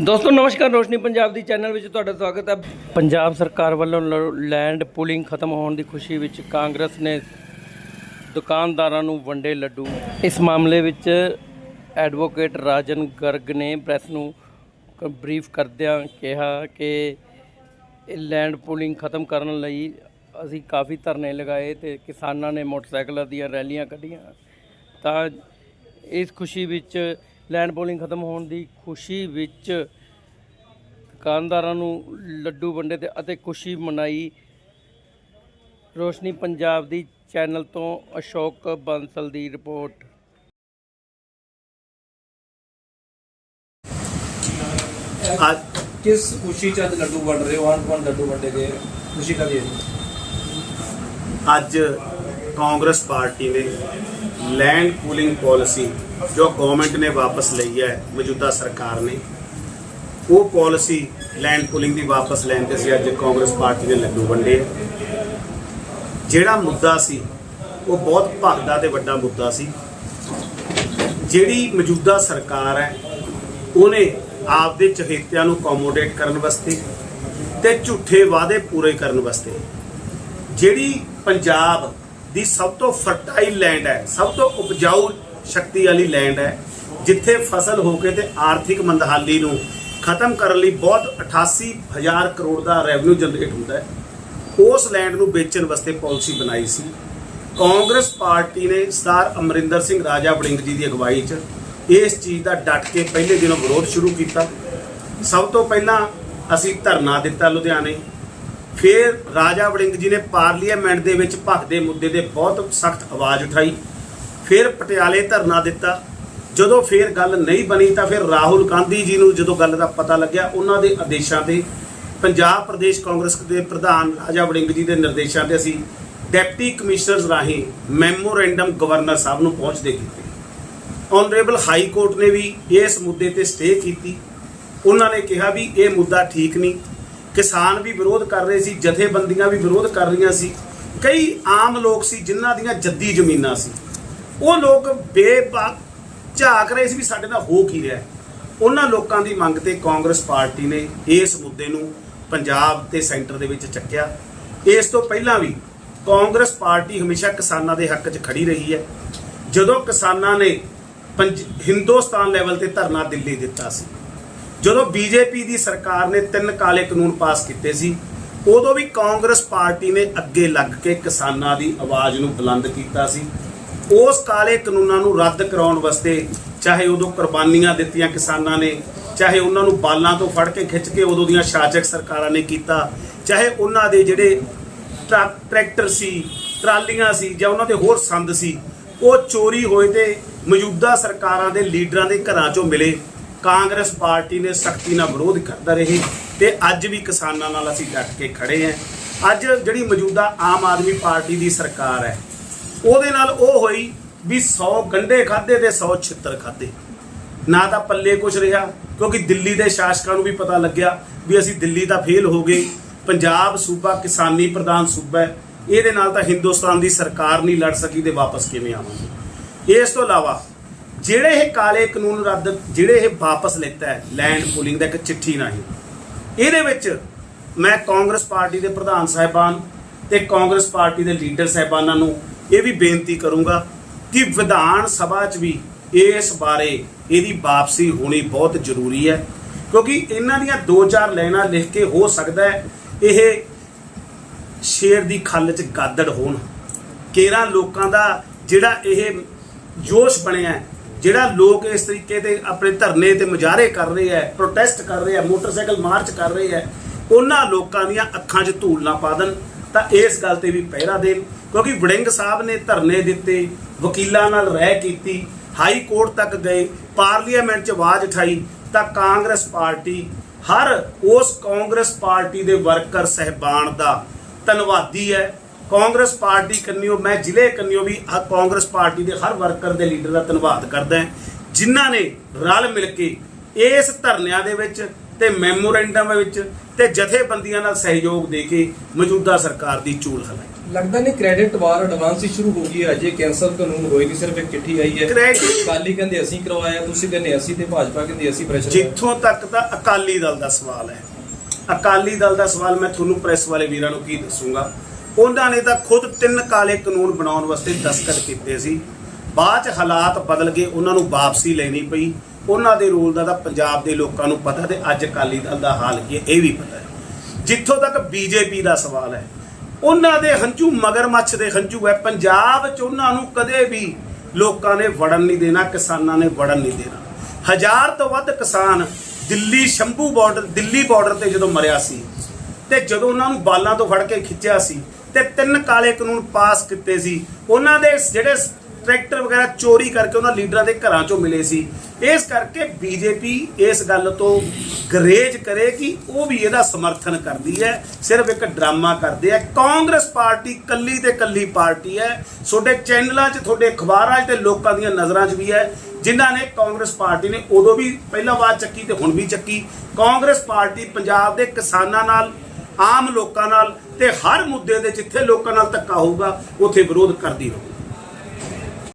ਦੋਸਤੋ, ਨਮਸਕਾਰ, ਰੋਸ਼ਨੀ ਪੰਜਾਬ ਦੀ ਚੈਨਲ ਵਿੱਚ ਤੁਹਾਡਾ ਸਵਾਗਤ ਹੈ। ਪੰਜਾਬ ਸਰਕਾਰ ਵੱਲੋਂ ਲ- ਲੈਂਡ ਪੂਲਿੰਗ ਖਤਮ ਹੋਣ ਦੀ ਖੁਸ਼ੀ ਵਿੱਚ ਕਾਂਗਰਸ ਨੇ ਦੁਕਾਨਦਾਰਾਂ ਨੂੰ ਵੰਡੇ ਲੱਡੂ। ਇਸ ਮਾਮਲੇ ਵਿੱਚ ਐਡਵੋਕੇਟ ਰਾਜਨ ਗਰਗ ਨੇ ਪ੍ਰੈਸ ਨੂੰ ਬਰੀਫ ਕਰਦਿਆਂ ਕਿਹਾ ਕਿ ਲੈਂਡ ਪੂਲਿੰਗ ਖਤਮ ਕਰਨ ਲਈ ਅਸੀਂ ਕਾਫੀ ਧਰਨੇ ਲਗਾਏ ਤੇ ਕਿਸਾਨਾਂ ਨੇ ਮੋਟਰਸਾਈਕਲਾਂ ਦੀਆਂ ਰੈਲੀਆਂ ਕੱਢੀਆਂ। ਤਾਂ ਇਸ ਖੁਸ਼ੀ ਵਿੱਚ ਲੈਂਡ ਪੋਲਿੰਗ ਖਤਮ ਹੋਣ ਦੀ ਖੁਸ਼ੀ ਵਿੱਚ ਦੁਕਾਨਦਾਰਾਂ ਨੂੰ ਲੱਡੂ ਵੰਡੇ ਤੇ ਅਤੇ ਖੁਸ਼ੀ ਮਨਾਈ। ਰੋਸ਼ਨੀ ਪੰਜਾਬ ਦੀ ਚੈਨਲ ਤੋਂ ਅਸ਼ੋਕ ਬੰਸਲ ਦੀ ਰਿਪੋਰਟ। ਅੱਜ ਕਿਸ ਖੁਸ਼ੀ ਚ ਅੱਜ ਲੱਡੂ ਵੰਡ ਰਹੇ ਹੋ? ਆਨ ਕੌਣ ਲੱਡੂ ਵੰਡੇ ਗਏ ਖੁਸ਼ੀ ਕਦੀ ਹੈ ਅੱਜ ਕਾਂਗਰਸ ਪਾਰਟੀ ਨੇ ਲੈਂਡ ਪੂਲਿੰਗ ਪਾਲਿਸੀ ਜੋ ਗਵਰਨਮੈਂਟ ਨੇ ਵਾਪਸ ਲਈ ਹੈ, ਮੌਜੂਦਾ ਸਰਕਾਰ ਨੇ, ਉਹ ਪਾਲਿਸੀ ਲੈਂਡ ਪੂਲਿੰਗ ਦੀ ਵਾਪਸ ਲੈਣ ਤੇ ਸੀ, ਅੱਜ ਕਾਂਗਰਸ ਪਾਰਟੀ ਦੇ ਲੱਡੂ ਵੰਡੇ ਜਿਹੜਾ ਮੁੱਦਾ ਸੀ, ਉਹ ਬਹੁਤ ਭਗਦਾ ਤੇ ਵੱਡਾ ਮੁੱਦਾ ਸੀ। ਜਿਹੜੀ ਮੌਜੂਦਾ ਸਰਕਾਰ ਹੈ, ਉਹਨੇ ਆਪਦੇ ਚਹੇਤਿਆਂ ਨੂੰ ਅਕੋਮੋਡੇਟ ਕਰਨ ਵਾਸਤੇ ਤੇ ਝੂਠੇ ਵਾਅਦੇ ਪੂਰੇ ਕਰਨ ਵਾਸਤੇ, ਜਿਹੜੀ ਪੰਜਾਬ ਦੀ ਸਭ ਤੋਂ ਫਰਟਾਈਲ ਲੈਂਡ ਹੈ, ਸਭ ਤੋਂ ਉਪਜਾਊ ਸ਼ਕਤੀ ਵਾਲੀ ਲੈਂਡ ਹੈ, ਜਿੱਥੇ ਫਸਲ ਹੋ ਕੇ ਤੇ ਆਰਥਿਕ ਮੰਦਹਾਲੀ ਨੂੰ ਖਤਮ ਕਰਨ ਲਈ ਬਹੁਤ 88000 ਕਰੋੜ ਦਾ ਰੈਵਨਿਊ ਜਨਰੇਟ ਹੁੰਦਾ ਹੈ। ਉਸ ਲੈਂਡ ਨੂੰ ਵੇਚਣ ਵਾਸਤੇ ਪਾਲਿਸੀ ਬਣਾਈ ਸੀ। ਕਾਂਗਰਸ ਪਾਰਟੀ ਨੇ ਸਰਦਾਰ ਅਮਰਿੰਦਰ ਸਿੰਘ ਰਾਜਾ ਵੜਿੰਗ ਜੀ ਦੀ ਅਗਵਾਈ 'ਚ ਇਸ ਚੀਜ਼ ਦਾ ਡਟ ਕੇ ਪਹਿਲੇ ਦਿਨੋਂ ਵਿਰੋਧ ਸ਼ੁਰੂ ਕੀਤਾ। ਸਭ ਤੋਂ ਪਹਿਲਾਂ ਅਸੀਂ ਧਰਨਾ ਦਿੱਤਾ ਲੁਧਿਆਣੇ। ਫਿਰ ਰਾਜਾ ਵੜਿੰਗ ਜੀ ਨੇ ਪਾਰਲੀਮੈਂਟ ਦੇ ਵਿੱਚ ਭੱਖ ਦੇ ਮੁੱਦੇ ਤੇ ਬਹੁਤ ਸਖਤ ਆਵਾਜ਼ ਉਠਾਈ। ਫਿਰ ਪਟਿਆਲੇ ਧਰਨਾ ਦਿੱਤਾ। ਜਦੋਂ ਫਿਰ ਗੱਲ ਨਹੀਂ ਬਣੀ ਤਾਂ ਫਿਰ ਰਾਹੁਲ ਗਾਂਧੀ ਜੀ ਨੂੰ ਜਦੋਂ ਗੱਲ ਦਾ ਪਤਾ ਲੱਗਿਆ, ਉਹਨਾਂ ਦੇ ਆਦੇਸ਼ਾਂ ਤੇ ਪੰਜਾਬ ਪ੍ਰਦੇਸ਼ ਕਾਂਗਰਸ ਦੇ ਪ੍ਰਧਾਨ ਰਾਜਾ ਵੜਿੰਗ ਜੀ ਦੇ ਨਿਰਦੇਸ਼ਾਂ ਤੇ ਅਸੀਂ ਡਿਪਟੀ ਕਮਿਸ਼ਨਰਸ ਰਾਹੀਂ ਮੈਮੋਰੈਂਡਮ ਗਵਰਨਰ ਸਾਹਿਬ ਨੂੰ ਪਹੁੰਚਦੇ ਕੀਤੇ। ਆਨਰੇਬਲ ਹਾਈ ਕੋਰਟ ਨੇ ਵੀ ਇਸ ਮੁੱਦੇ ਤੇ ਸਟੇ ਕੀਤੀ। ਉਹਨਾਂ ਨੇ ਕਿਹਾ ਵੀ ਇਹ ਮੁੱਦਾ ਠੀਕ ਨਹੀਂ। ਕਿਸਾਨ ਵੀ ਵਿਰੋਧ ਕਰ ਰਹੇ ਸੀ, ਜਥੇਬੰਦੀਆਂ ਵੀ ਵਿਰੋਧ ਕਰ ਰਹੀਆਂ ਸੀ। ਕਈ ਆਮ ਲੋਕ ਸੀ ਜਿਨ੍ਹਾਂ ਦੀਆਂ ਜੱਦੀ ਜ਼ਮੀਨਾਂ ਸੀ। ਉਹ ਲੋਕ ਬੇਬਾਕ ਝਾਕ ਰਹੇ ਸੀ ਵੀ ਸਾਡੇ ਨਾਲ ਹੋ ਕੀ ਰਿਹਾ ਉਹਨਾਂ ਲੋਕਾਂ ਦੀ ਮੰਗ ਤੇ ਕਾਂਗਰਸ ਪਾਰਟੀ ਨੇ ਇਸ ਮੁੱਦੇ ਨੂੰ ਪੰਜਾਬ ਤੇ ਸੈਂਟਰ ਦੇ ਵਿੱਚ ਚੱਕਿਆ। ਇਸ ਤੋਂ ਪਹਿਲਾਂ ਵੀ ਕਾਂਗਰਸ ਪਾਰਟੀ ਹਮੇਸ਼ਾ ਕਿਸਾਨਾਂ ਦੇ ਹੱਕ 'ਚ ਖੜੀ ਰਹੀ ਹੈ। ਜਦੋਂ ਕਿਸਾਨਾਂ ਨੇ ਪੰਜ ਹਿੰਦੁਸਤਾਨ ਲੈਵਲ ਤੇ ਧਰਨਾ ਦਿੱਲੀ ਦਿੱਤਾ ਸੀ ਜਦੋਂ ਬੀਜੇਪੀ ਦੀ ਸਰਕਾਰ ਨੇ ਤਿੰਨ ਕਾਲੇ ਕਾਨੂੰਨ ਪਾਸ ਕੀਤੇ ਸੀ, ਉਦੋਂ ਵੀ ਕਾਂਗਰਸ ਪਾਰਟੀ ਨੇ ਅੱਗੇ ਲੱਗ ਕੇ ਕਿਸਾਨਾਂ ਦੀ ਆਵਾਜ਼ ਨੂੰ ਬੁਲੰਦ ਕੀਤਾ ਸੀ। ਉਸ ਕਾਲੇ ਕਾਨੂੰਨਾਂ ਨੂੰ ਰੱਦ ਕਰਾਉਣ ਵਾਸਤੇ ਚਾਹੇ ਉਦੋਂ ਕੁਰਬਾਨੀਆਂ ਦਿੱਤੀਆਂ ਕਿਸਾਨਾਂ ਨੇ, ਚਾਹੇ ਉਹਨਾਂ ਨੂੰ ਬਾਲਾਂ ਤੋਂ ਫੜ ਕੇ ਖਿੱਚ ਕੇ ਉਦੋਂ ਦੀਆਂ ਸ਼ਾਸਕ ਸਰਕਾਰਾਂ ਨੇ ਕੀਤਾ, ਚਾਹੇ ਉਹਨਾਂ ਦੇ ਜਿਹੜੇ ਟਰੱਕ, ਟਰੈਕਟਰ ਸੀ, ਟਰਾਲੀਆਂ ਸੀ ਜਾਂ ਉਹਨਾਂ ਦੇ ਹੋਰ ਸੰਦ ਸੀ, ਉਹ ਚੋਰੀ ਹੋਏ ਤੇ ਮੌਜੂਦਾ ਸਰਕਾਰਾਂ ਦੇ ਲੀਡਰਾਂ ਦੇ ਘਰਾਂ ਚੋਂ ਮਿਲੇ। ਕਾਂਗਰਸ ਪਾਰਟੀ ਨੇ ਸਖਤੀ ਨਾਲ ਵਿਰੋਧ ਕਰਦਾ ਰਹੀ ਤੇ ਅੱਜ ਵੀ ਕਿਸਾਨਾਂ ਨਾਲ ਅਸੀਂ ਡਟ ਕੇ ਖੜੇ ਆਂ ਅੱਜ ਜਿਹੜੀ ਮੌਜੂਦਾ ਆਮ ਆਦਮੀ ਪਾਰਟੀ ਦੀ ਸਰਕਾਰ ਹੈ, ਉਹਦੇ ਨਾਲ ਉਹ ਹੋਈ ਵੀ 100 ਗੰਡੇ ਖਾਦੇ ਤੇ 100 ਛਿੱਤਰ ਖਾਦੇ ਨਾ ਤਾਂ ਪੱਲੇ ਕੁਝ ਰਿਹਾ, ਕਿਉਂਕਿ ਦਿੱਲੀ ਦੇ ਸ਼ਾਸਕਾਂ ਨੂੰ ਵੀ ਪਤਾ ਲੱਗਿਆ ਵੀ ਅਸੀਂ ਦਿੱਲੀ ਦਾ ਫੇਲ ਹੋ ਗਏ। ਪੰਜਾਬ ਸੂਬਾ ਕਿਸਾਨੀ ਪ੍ਰਧਾਨ ਸੂਬਾ ਹੈ, ਇਹਦੇ ਨਾਲ ਤਾਂ ਹਿੰਦੁਸਤਾਨ ਦੀ ਸਰਕਾਰ ਨਹੀਂ ਲੜ ਸਕੀ ਤੇ ਵਾਪਸ ਕਿਵੇਂ ਆਵਾਂਗੇ? ਇਸ ਤੋਂ ਇਲਾਵਾ ਜਿਹੜੇ ਇਹ ਕਾਲੇ ਕਾਨੂੰਨ ਰੱਦ ਜਿਹੜੇ ਇਹ ਵਾਪਸ ਲੈਤਾ ਹੈ ਲੈਂਡ ਪੂਲਿੰਗ ਦਾ ਇੱਕ ਚਿੱਠੀ ਨਹੀਂ ਇਹਦੇ ਵਿੱਚ ਮੈਂ ਕਾਂਗਰਸ ਪਾਰਟੀ ਦੇ ਪ੍ਰਧਾਨ ਸਾਹਿਬਾਨ ਤੇ ਕਾਂਗਰਸ ਪਾਰਟੀ ਦੇ ਲੀਡਰ ਸਾਹਿਬਾਨਾਂ ਨੂੰ ਇਹ ਵੀ ਬੇਨਤੀ ਕਰੂੰਗਾ ਕਿ ਵਿਧਾਨ ਸਭਾ 'ਚ ਵੀ ਇਸ ਬਾਰੇ ਇਹਦੀ ਵਾਪਸੀ ਹੋਣੀ ਬਹੁਤ ਜ਼ਰੂਰੀ ਹੈ, ਕਿਉਂਕਿ ਇਹਨਾਂ ਦੀਆਂ ਦੋ ਚਾਰ ਲਾਈਨਾਂ ਲਿਖ ਕੇ ਹੋ ਸਕਦਾ ਹੈ ਇਹ ਸ਼ੇਰ ਦੀ ਖੱਲ 'ਚ ਗਾਦੜ ਹੋਣ। ਕੇਰਾਂ ਲੋਕਾਂ ਦਾ ਜਿਹੜਾ ਇਹ ਜੋਸ਼ ਬਣਿਆ ਜਿਹੜਾ ਲੋਕ ਇਸ ਤਰੀਕੇ ਦੇ ਆਪਣੇ ਧਰਨੇ ਤੇ ਮੁਜ਼ਾਹਰੇ ਕਰ ਰਹੇ ਹੈ ਪ੍ਰੋਟੈਸਟ ਕਰ ਰਹੇ ਹੈ ਮੋਟਰਸਾਈਕਲ ਮਾਰਚ ਕਰ ਰਹੇ ਹੈ, ਉਹਨਾਂ ਲੋਕਾਂ ਦੀਆਂ ਅੱਖਾਂ 'ਚ ਧੂਲ ਨਾ ਪਾ ਦੇਣ, ਤਾਂ ਇਸ ਗੱਲ ਤੇ ਵੀ ਪਹਿਰਾ ਦੇਣ। ਕਿਉਂਕਿ ਵੜਿੰਗ ਸਾਹਿਬ ਨੇ ਧਰਨੇ ਦਿੱਤੇ, ਵਕੀਲਾਂ ਨਾਲ ਰਹਿ ਕੀਤੀ, ਹਾਈ ਕੋਰਟ ਤੱਕ ਗਏ, ਪਾਰਲੀਮੈਂਟ 'ਚ ਆਵਾਜ਼ ਉਠਾਈ, ਤਾਂ ਕਾਂਗਰਸ ਪਾਰਟੀ, ਹਰ ਉਸ ਕਾਂਗਰਸ ਪਾਰਟੀ ਦੇ ਵਰਕਰ, ਸਹਿਬਾਨ ਦਾ ਧੰਨਵਾਦੀ ਹੈ। ਕਾਂਗਰਸ ਪਾਰਟੀ ਕੰਨਿਓ ਮੈਂ ਜ਼ਿਲ੍ਹੇ ਕੰਨਿਓ ਵੀ ਕਾਂਗਰਸ ਪਾਰਟੀ ਦੇ ਹਰ ਵਰਕਰ ਦੇ ਲੀਡਰ ਦਾ ਧੰਨਵਾਦ ਕਰਦਾ ਹਾਂ। ਜਿਨ੍ਹਾਂ ਨੇ ਰਲ ਮਿਲ ਕੇ ਇਸ ਧਰਨਿਆਂ ਦੇ ਵਿੱਚ ਤੇ ਮੈਮੋਰੈਂਡਮ ਵਿੱਚ ਤੇ ਜਥੇਬੰਦੀਆਂ ਨਾਲ ਸਹਿਯੋਗ ਦੇ ਕੇ ਮੌਜੂਦਾ ਸਰਕਾਰ ਦੀ ਚੂਲ ਹਲਾਈ ਲੱਗਦਾ ਨਹੀਂ ਕ੍ਰੈਡਿਟ ਵਾਰ ਐਡਵਾਂਸ ਹੀ ਸ਼ੁਰੂ ਹੋ ਗਈ ਹੈ। ਅਜੇ ਕੈਂਸਰ ਕਾਨੂੰਨ ਹੋਈ ਨਹੀਂ ਸਿਰਫ ਇੱਕ ਚਿੱਠੀ ਆਈ ਹੈ। Credit- ਕਾਲੀ ਕਹਿੰਦੇ ਅਸੀਂ ਕਰਵਾਇਆ ਤੁਸੀਂ ਕਹਿੰਦੇ ਅਸੀਂ ਤੇ ਭਾਜਪਾ ਕਹਿੰਦੀ ਅਸੀਂ ਪ੍ਰੈਸ਼ਰ ਜਿੱਥੋਂ ਤੱਕ ਤਾਂ ਅਕਾਲੀ ਦਲ ਦਾ ਸਵਾਲ ਹੈ। ਅਕਾਲੀ ਦਲ ਦਾ ਸਵਾਲ ਮੈਂ ਤੁਹਾਨੂੰ ਪ੍ਰੈਸ ਵਾਲੇ ਵੀਰਾਂ ਨੂੰ ਕੀ ਦੱਸੂਗਾ? ਉਹਨਾਂ ਨੇ ਤਾਂ ਖੁਦ ਤਿੰਨ ਕਾਲੇ ਕਾਨੂੰਨ ਬਣਾਉਣ ਵਾਸਤੇ ਦਸਤਖਤ ਕੀਤੇ ਸੀ। ਬਾਅਦ ਚ ਹਾਲਾਤ ਬਦਲ ਗਏ, ਉਹਨਾਂ ਨੂੰ ਵਾਪਸੀ ਲੈਣੀ ਪਈ। ਉਹਨਾਂ ਦੇ ਰੋਲ ਦਾ ਤਾਂ ਪੰਜਾਬ ਦੇ ਲੋਕਾਂ ਨੂੰ ਪਤਾ ਤੇ ਅੱਜ ਅਕਾਲੀ ਦਲ ਦਾ ਹਾਲ ਕੀ ਹੈ, ਇਹ ਵੀ ਪਤਾ ਹੈ। ਜਿੱਥੋਂ ਤੱਕ ਬੀਜੇਪੀ ਦਾ ਸਵਾਲ ਹੈ, ਉਹਨਾਂ ਦੇ ਹੰਝੂ ਮਗਰਮੱਛ ਦੇ ਹੰਝੂ ਹੈ। ਪੰਜਾਬ 'ਚ ਉਹਨਾਂ ਨੂੰ ਕਦੇ ਵੀ ਲੋਕਾਂ ਨੇ ਵੜਨ ਨਹੀਂ ਦੇਣਾ, ਕਿਸਾਨਾਂ ਨੇ ਵੜਨ ਨਹੀਂ ਦੇਣਾ। ਹਜ਼ਾਰ ਤੋਂ ਵੱਧ ਕਿਸਾਨ ਦਿੱਲੀ ਸ਼ੰਭੂ ਬਾਰਡਰ ਦਿੱਲੀ ਬਾਰਡਰ ਤੇ ਜਦੋਂ ਮਰਿਆ ਸੀ ਤੇ ਜਦੋਂ ਉਹਨਾਂ ਨੂੰ ਬਾਲਾਂ ਤੋਂ ਫੜ ਕੇ ਖਿੱਚਿਆ ਸੀ ਤੇ ਤਿੰਨ ਕਾਲੇ ਕਾਨੂੰਨ ਪਾਸ ਕੀਤੇ ਸੀ, ਉਹਨਾਂ ਦੇ ਜਿਹੜੇ ਟਰੈਕਟਰ ਵਗੈਰਾ ਚੋਰੀ ਕਰਕੇ ਉਹਨਾਂ ਲੀਡਰਾਂ ਦੇ ਘਰਾਂ ਚੋਂ ਮਿਲੇ ਸੀ। ਇਸ ਕਰਕੇ ਬੀਜੇਪੀ ਇਸ ਗੱਲ ਤੋਂ ਗਰੇਜ ਕਰੇ ਕਿ ਉਹ ਵੀ ਇਹਦਾ ਸਮਰਥਨ ਕਰਦੀ ਹੈ, ਸਿਰਫ ਇੱਕ ਡਰਾਮਾ ਕਰਦੇ ਆ ਕਾਂਗਰਸ ਪਾਰਟੀ ਕੱਲੀ ਤੇ ਕੱਲੀ ਪਾਰਟੀ ਹੈ। ਤੁਹਾਡੇ ਚੈਨਲਾਂ 'ਚ, ਤੁਹਾਡੇ ਅਖਬਾਰਾਂ 'ਚ ਤੇ ਲੋਕਾਂ ਦੀਆਂ ਨਜ਼ਰਾਂ 'ਚ ਵੀ ਹੈ। ਜਿਨ੍ਹਾਂ ਨੇ ਕਾਂਗਰਸ ਪਾਰਟੀ ਨੇ ਉਦੋਂ ਵੀ ਪਹਿਲਾਂ ਵਾਰ ਚੱਕੀ ਤੇ ਹੁਣ ਵੀ ਚੱਕੀ। ਕਾਂਗਰਸ ਪਾਰਟੀ ਪੰਜਾਬ ਦੇ ਕਿਸਾਨਾਂ ਨਾਲ ਆਮ ਲੋਕਾਂ ਨਾਲ ਤੇ ਹਰ ਮੁੱਦੇ ਦੇ ਜਿੱਥੇ ਲੋਕਾਂ ਨਾਲ ਧੱਕਾ ਹੋਊਗਾ, ਉੱਥੇ ਵਿਰੋਧ ਕਰਦੀ ਰਹੂ